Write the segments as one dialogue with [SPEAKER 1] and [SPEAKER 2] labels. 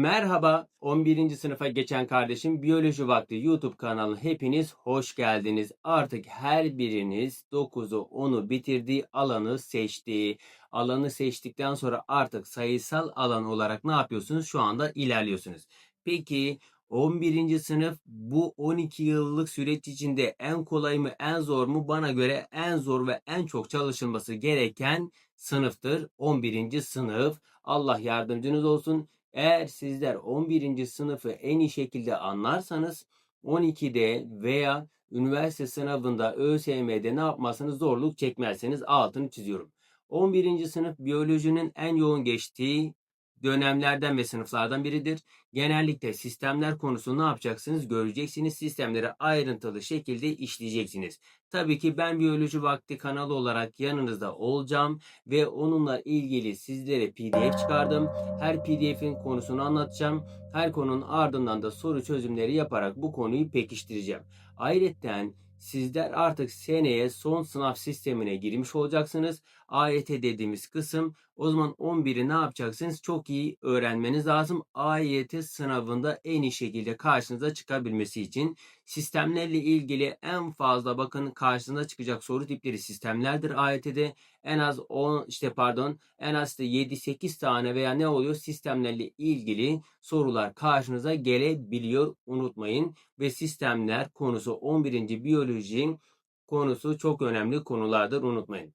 [SPEAKER 1] Merhaba 11. sınıfa geçen kardeşim Biyoloji Vakti YouTube kanalına hepiniz hoş geldiniz. Artık her biriniz 9'u 10'u bitirdiği alanı seçti. Alanı seçtikten sonra artık sayısal alan olarak ne yapıyorsunuz? Şu anda ilerliyorsunuz. Peki 11. sınıf bu 12 yıllık süreç içinde en kolay mı en zor mu? Bana göre en zor ve en çok çalışılması gereken sınıftır. 11. sınıf. Allah yardımcınız olsun. Eğer sizler 11. sınıfı en iyi şekilde anlarsanız 12'de veya üniversite sınavında ÖSYM'de ne yapmazsanız zorluk çekmezseniz altını çiziyorum. 11. sınıf biyolojinin en yoğun geçtiği dönemlerden ve sınıflardan biridir. Genellikle sistemler konusunu ne yapacaksınız? Göreceksiniz. Sistemleri ayrıntılı şekilde işleyeceksiniz. Tabii ki ben Biyoloji Vakti kanalı olarak yanınızda olacağım ve onunla ilgili sizlere PDF çıkardım. Her PDF'in konusunu anlatacağım. Her konunun ardından da soru çözümleri yaparak bu konuyu pekiştireceğim. Ayrıca sizler artık seneye son sınav sistemine girmiş olacaksınız. AYT dediğimiz kısım o zaman 11'i ne yapacaksınız? Çok iyi öğrenmeniz lazım. AYT sınavında en iyi şekilde karşınıza çıkabilmesi için sistemlerle ilgili en fazla bakın karşınıza çıkacak soru tipleri sistemlerdir AYT'de. En az 10 işte pardon en az da 7-8 tane veya ne oluyor sistemlerle ilgili sorular karşınıza gelebiliyor unutmayın. Ve sistemler konusu 11. biyoloji konusu çok önemli konulardır unutmayın.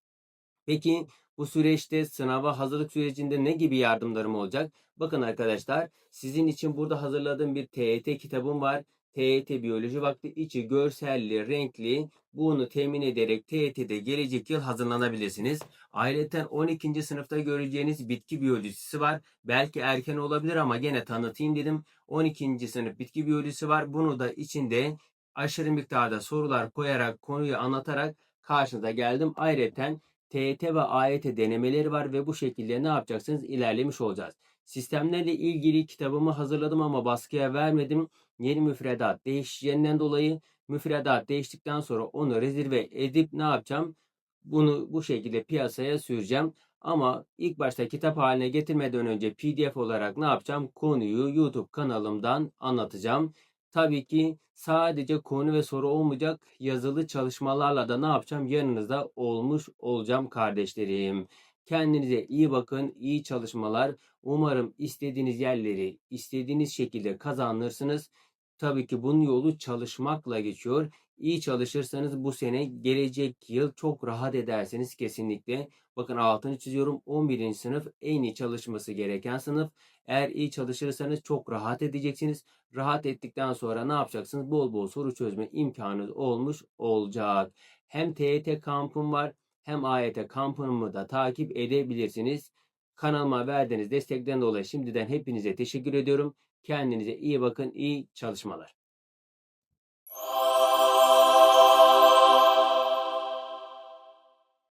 [SPEAKER 1] Peki bu süreçte sınava hazırlık sürecinde ne gibi yardımlarım olacak? Bakın arkadaşlar sizin için burada hazırladığım bir TET kitabım var. TET Biyoloji Vakti içi görselli, renkli. Bunu temin ederek TET'de gelecek yıl hazırlanabilirsiniz. Ayrıca 12. sınıfta göreceğiniz bitki biyolojisi var. Belki erken olabilir ama gene tanıtayım dedim. 12. sınıf bitki biyolojisi var. Bunu da içinde aşırı miktarda sorular koyarak, konuyu anlatarak karşınıza geldim. Ayrıca TET ve AYT denemeleri var ve bu şekilde ne yapacaksınız? İlerlemiş olacağız. Sistemlerle ilgili kitabımı hazırladım ama baskıya vermedim. Yeni müfredat değişeceğinden dolayı müfredat değiştikten sonra onu rezerve edip ne yapacağım? Bunu bu şekilde piyasaya süreceğim. Ama ilk başta kitap haline getirmeden önce PDF olarak ne yapacağım? Konuyu YouTube kanalımdan anlatacağım. Tabii ki sadece konu ve soru olmayacak yazılı çalışmalarla da ne yapacağım? Yanınızda olmuş olacağım kardeşlerim. Kendinize iyi bakın, iyi çalışmalar. Umarım istediğiniz yerleri istediğiniz şekilde kazanırsınız. Tabii ki bunun yolu çalışmakla geçiyor. İyi çalışırsanız bu sene gelecek yıl çok rahat edersiniz kesinlikle. Bakın altını çiziyorum 11. sınıf en iyi çalışması gereken sınıf. Eğer iyi çalışırsanız çok rahat edeceksiniz. Rahat ettikten sonra ne yapacaksınız? Bol bol soru çözme imkanınız olmuş olacak. Hem TYT kampım var hem AYT kampımı da takip edebilirsiniz. Kanalıma verdiğiniz destekten dolayı şimdiden hepinize teşekkür ediyorum. Kendinize iyi bakın, iyi çalışmalar.